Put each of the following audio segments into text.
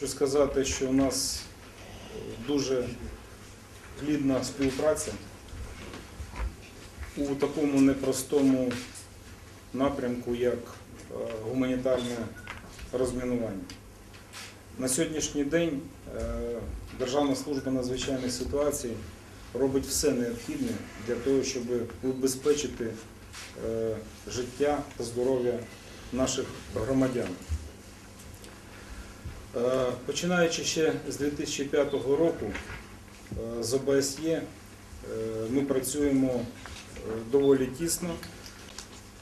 Хочу сказати, що у нас дуже плідна співпраця у такому непростому напрямку, як е, гуманітарне розмінування. На сьогоднішній день е, Державна служба надзвичайних ситуацій робить все необхідне для того, щоб убезпечити е, життя та здоров'я наших громадян. Е, Починаючи ще з 2005 року е, з ОБСЄ е, ми працюємо доволі тісно.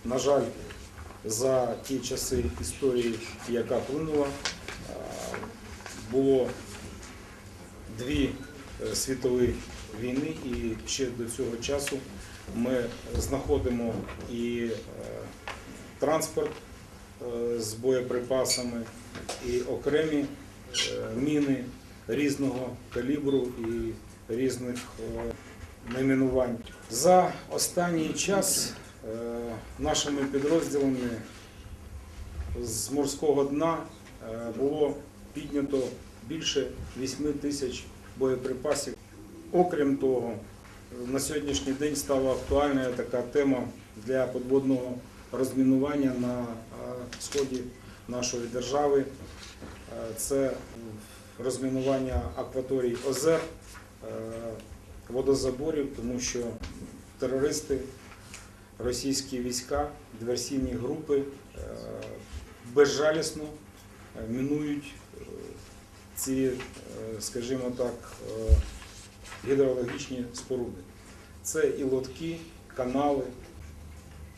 На жаль, за ті часи історії, яка плинула, було дві світові війни, і ще до цього часу ми знаходимо і транспорт з боєприпасами, і окремі е, міни різного калібру і різних е, найменувань. За останній час е, нашими підрозділами з морського дна було піднято більше 8 тисяч боєприпасів. Окрім того, на сьогоднішній день стала актуальною така тема для подводного розмінування на сході нашої держави. Е, Це розмінування акваторій озер, е, водозаборів, тому що терористи, російські війська, диверсійні групи е, безжалісно мінують ці, скажімо так, гідрологічні споруди. Це і лотки, канали.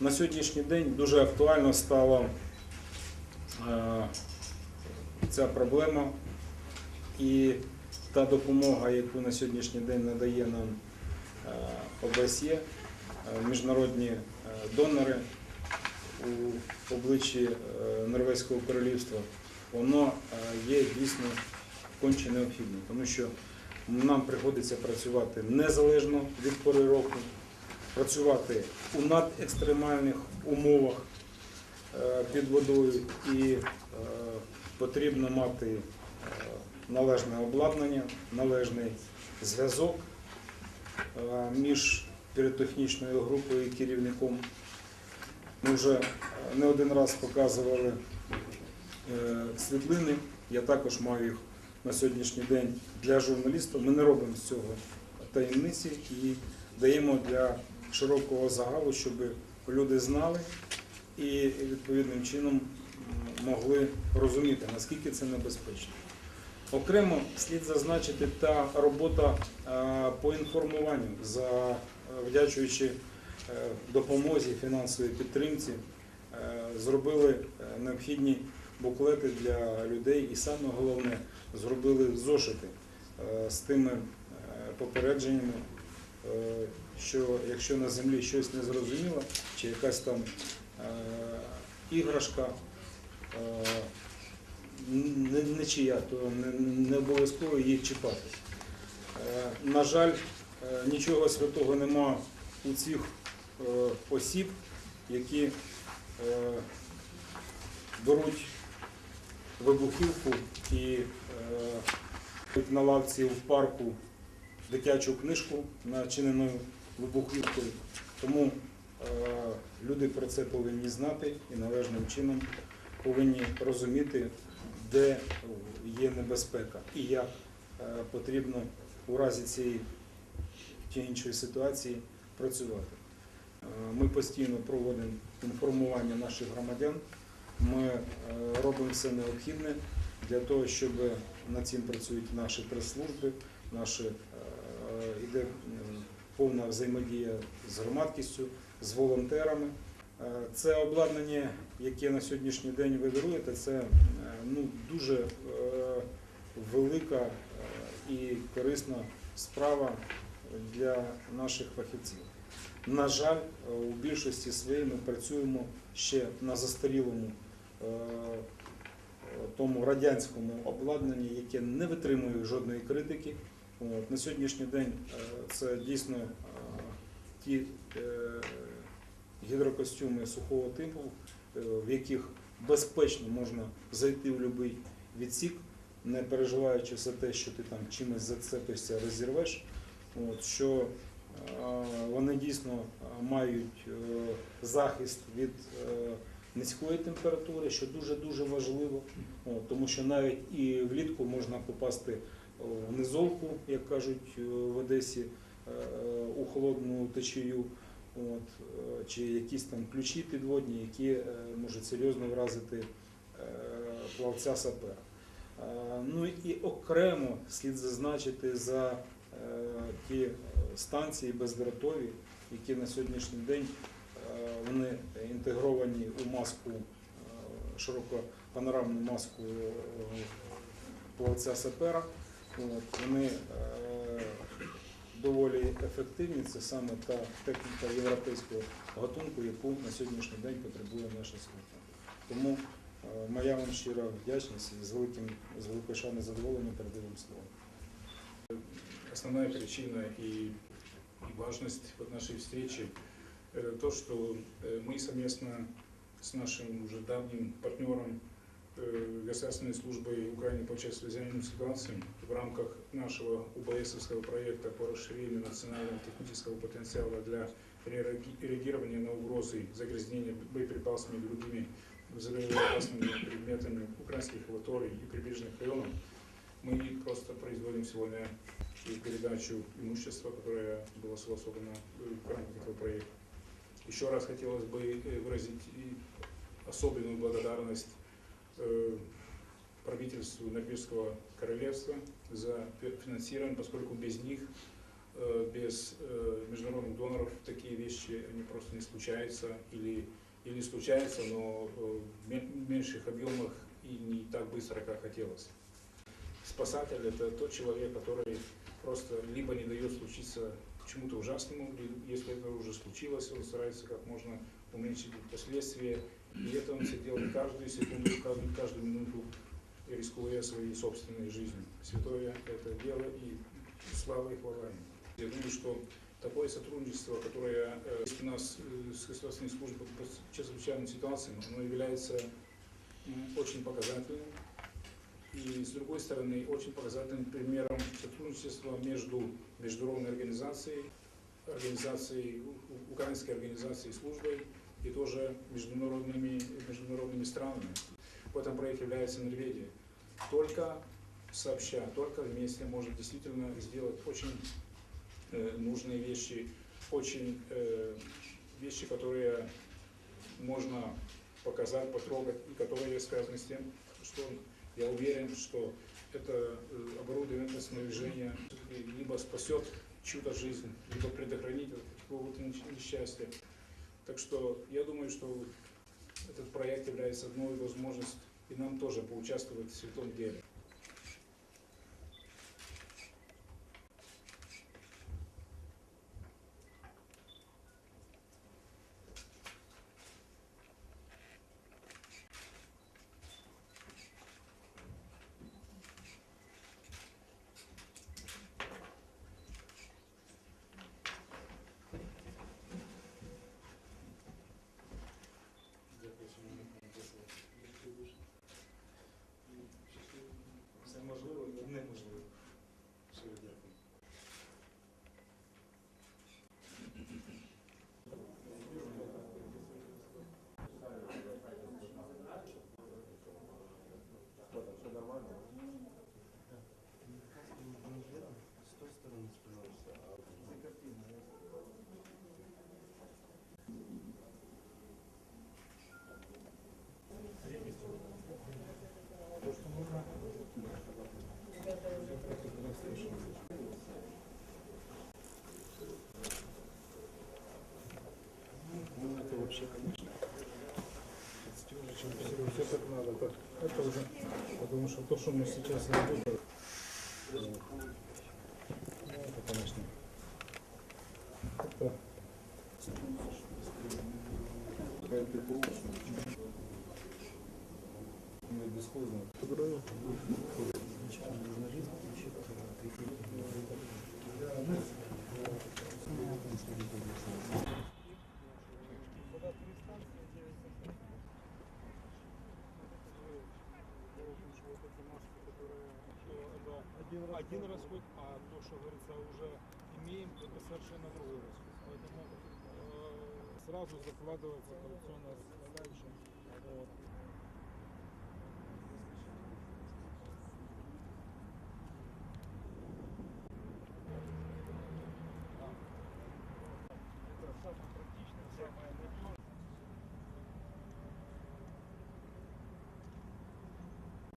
На сьогоднішній день дуже актуально стала е, ця проблема і та допомога, яку на сьогоднішній день надає нам е, ОБСЄ, е, міжнародні е, донори у обличчі е, Норвезького королівства, воно е, є дійсно конче необхідним, тому що нам приходиться працювати незалежно від пори року, працювати у надекстремальних умовах е, під водою і е, потрібно мати е, належне обладнання, належний зв'язок е, між піротехнічною групою і керівником. Ми вже е, не один раз показували е, світлини. Я також маю їх на сьогоднішній день для журналістів. Ми не робимо з цього таємниці і даємо для широкого загалу, щоб люди знали і відповідним чином могли розуміти, наскільки це небезпечно. Окремо слід зазначити та робота е, по інформуванню, за е, е, допомозі, фінансовій підтримці, зробили необхідні буклети для людей і саме головне зробили зошити з тими попередженнями, що якщо на землі щось незрозуміло, чи якась там іграшка е, не, чия, то не, обов'язково її чіпати. Е, На жаль, е, нічого святого нема у цих е, осіб, які е, беруть вибухівку і е, на лавці в парку дитячу книжку начиненою вибухівкою. Тому е, люди про це повинні знати і належним чином повинні розуміти, де є небезпека і як е, потрібно у разі цієї чи іншої ситуації працювати. Е, Ми постійно проводимо інформування наших громадян. Ми е, робимо все необхідне для того, щоб над цим працюють наші прес-служби, наші, е, іде повна взаємодія з громадськістю, з волонтерами. Е, Це обладнання, яке на сьогоднішній день ви даруєте, це е, ну, дуже е, велика і корисна справа для наших фахівців. На жаль, у більшості своїй ми працюємо ще на застарілому тому радянському обладнанні, яке не витримує жодної критики. На сьогоднішній день це дійсно ті гідрокостюми сухого типу, е, в яких безпечно можна зайти в будь-який відсік не переживаючи за те, що ти там чимось зацепишся, розірвеш, от, що е, вони дійсно е, мають захист від низької температури, що дуже-дуже важливо, тому що навіть і влітку можна попасти в низовку, як кажуть в Одесі, у холодну течію, от, е, чи якісь там ключі підводні, які е, можуть серйозно вразити е, плавця сапера. Ну і окремо слід зазначити за ті станції бездротові, які на сьогоднішній день вони інтегровані у маску, широкопанорамну маску плавця сапера. От, Вони доволі ефективні. Це саме та техніка європейського гатунку, яку на сьогоднішній день потребує наша служба. Тому е, моя вам щира вдячність і з великим з великою шаною задоволенням передаю вам слово. Основная причина и, и важность вот нашей встречи это то, что э, мы совместно с нашим уже давним партнером э, Государственной службой Украины по чрезвычайным ситуациям в рамках нашего УБСовского проекта по расширению национального технического потенциала для реаги- реагирования на угрозы загрязнения боеприпасами и другими взрывоопасными предметами украинских акваторий и прибрежных районов, мы просто производим сегодня передачу имущества, которое было согласовано в рамках этого проекта. Еще раз хотелось бы выразить особенную благодарность э, правительству Норвежского королевства за фи- финансирование, поскольку без них, э, без э, международных доноров такие вещи они просто не случаются или, или случаются, но э, в ме- меньших объемах и не так быстро, как хотелось. Спасатель – это тот человек, который просто либо не дает случиться чему-то ужасному, если это уже случилось, он старается как можно уменьшить последствия. И это он все делает каждую секунду, каждую, каждую минуту, рискуя своей собственной жизнью. Святое это дело и слава и хвала. Я думаю, что такое сотрудничество, которое э, есть у нас э, с государственной службой по чрезвычайным ситуациям, оно является очень показательным. И, с другой стороны, очень показательным примером сотрудничества между международной организацией, организацией, украинской организацией службой и тоже международными, международными странами. В этом проекте является Норвегия. Только сообща, только вместе можем действительно сделать очень э, нужные вещи, очень э, вещи, которые можно показать, потрогать, и которые связаны с тем, что я уверен, что это э, оборудование, это снаряжение либо спасет чью-то жизнь, либо предохранит от какого-то несч- несчастья. Так что я думаю, что этот проект является одной возможностью и нам тоже поучаствовать в святом деле. Вообще, конечно. Все, как надо. Так, это уже, потому что то, что мы сейчас работаем, Ну, это, конечно. это. Ну, бесхозно. вот Один расход. один расход, а то, что говорится, уже имеем, это совершенно другой расход. Поэтому э, сразу закладывается коррупционная